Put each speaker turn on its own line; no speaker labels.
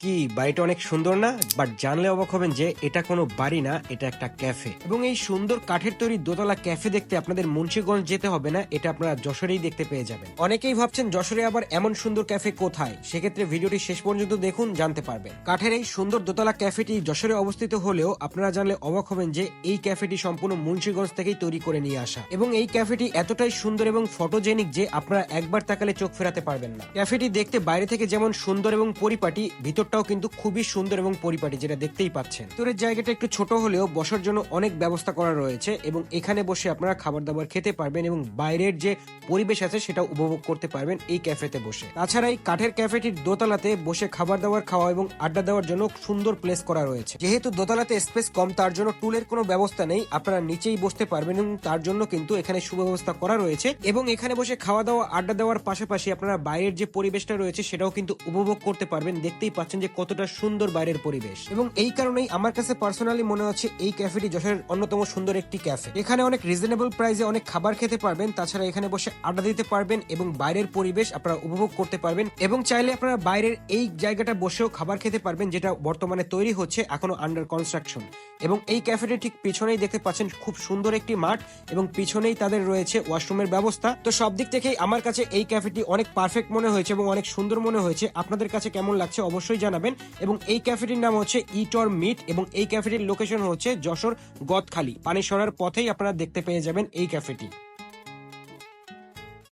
কি বাড়িটা অনেক সুন্দর না? বাট জানলে অবাক হবেন যে এটা কোনো বাড়ি না, এটা একটা ক্যাফে। এবং এই সুন্দর কাঠের তৈরি দোতলা ক্যাফে দেখতে আপনাদের মুন্সিগঞ্জ যেতে হবে না, এটা আপনারা যশোরেই দেখতে পেয়ে যাবেন। অনেকেই ভাবছেন যশোরে আবার এমন সুন্দর ক্যাফে কোথায়? সেক্ষেত্রে ভিডিওটি শেষ পর্যন্ত দেখুন, জানতে পারবেন। কাঠের এই সুন্দর দোতলা ক্যাফেটি যশোরে অবস্থিত হলেও আপনারা জানলে অবাক হবেন যে এই ক্যাফেটি সম্পূর্ণ মুন্সিগঞ্জ থেকেই তৈরি করে নিয়ে আসা। এবং এই ক্যাফেটি এতটাই সুন্দর এবং ফটোজেনিক যে আপনারা একবার তাকালে চোখ ফেরাতে পারবেন না। ক্যাফেটি দেখতে বাইরে থেকে যেমন সুন্দর এবং পরিপাটি ভিতরটাও কিন্তু খুবই সুন্দর এবং পরিপাটি, যেটা দেখতেই পাচ্ছেন। ভিতরের জায়গাটা একটু ছোট হলেও বসার জন্য অনেক ব্যবস্থা করা রয়েছে এবং এখানে বসে আপনারা খাবার দাবার খেতে পারবেন এবং বাইরের যে পরিবেশ আছে সেটা উপভোগ করতে পারবেন এই ক্যাফেতে বসে। তাছাড়া এই কাঠের ক্যাফেটির দোতলাতে বসে খাবার দাবার খাওয়া এবং আড্ডা দেওয়ার জন্য সুন্দর প্লেস করা রয়েছে। যেহেতু দোতলাতে স্পেস কম, তার জন্য টুলের কোনো ব্যবস্থা নেই। আপনারা নিচেই বসতে পারবেন এবং তার জন্য কিন্তু এখানে সুব্যবস্থা করা রয়েছে এবং এখানে বসে খাওয়া দাওয়া আড্ডা দেওয়ার পাশাপাশি আপনারা বাইরের যে পরিবেশটা রয়েছে সেটাও কিন্তু উপভোগ করতে পারবেন। দেখতেই পাচ্ছেন যে কতটা সুন্দর বাইরের পরিবেশ। এবং এই কারণেই আমার কাছে পার্সোনালি মনে হচ্ছে এই ক্যাফেটি যশোরের অন্যতম সুন্দর একটি ক্যাফে এখানে অনেক রিজনেবল প্রাইসে অনেক খাবার খেতে পারবেন, তাছাড়া এখানে বসে আড্ডা দিতে পারবেন এবং বাইরের পরিবেশ আপনারা উপভোগ করতে পারবেন এবং চাইলে আপনারা বাইরের এই জায়গাটা বসেও খাবার খেতে পারবেন যেটা বর্তমানে তৈরি হচ্ছে এখনও আন্ডার কনস্ট্রাকশন এবং এই ক্যাফেটির ঠিক পিছনেই দেখতে পাচ্ছেন খুব সুন্দর একটি মাঠ এবং পিছনেই তাদের রয়েছে ওয়াশরুমের ব্যবস্থা। তো সব দিক থেকেই আমার কাছে এই ক্যাফেটি অনেক পারফেক্ট মনে হয়েছে এবং অনেক সুন্দর মনে হয়েছে। আপনাদের কাছে কেমন লাগছে অবশ্যই জানাবেন এবং এই ক্যাফেটির নাম হচ্ছে ইট অর মিট এবং এই ক্যাফেটির লোকেশন হচ্ছে যশোর গদখালি। পানি সরার পথেই আপনারা দেখতে পেয়ে যাবেন এই ক্যাফেটি।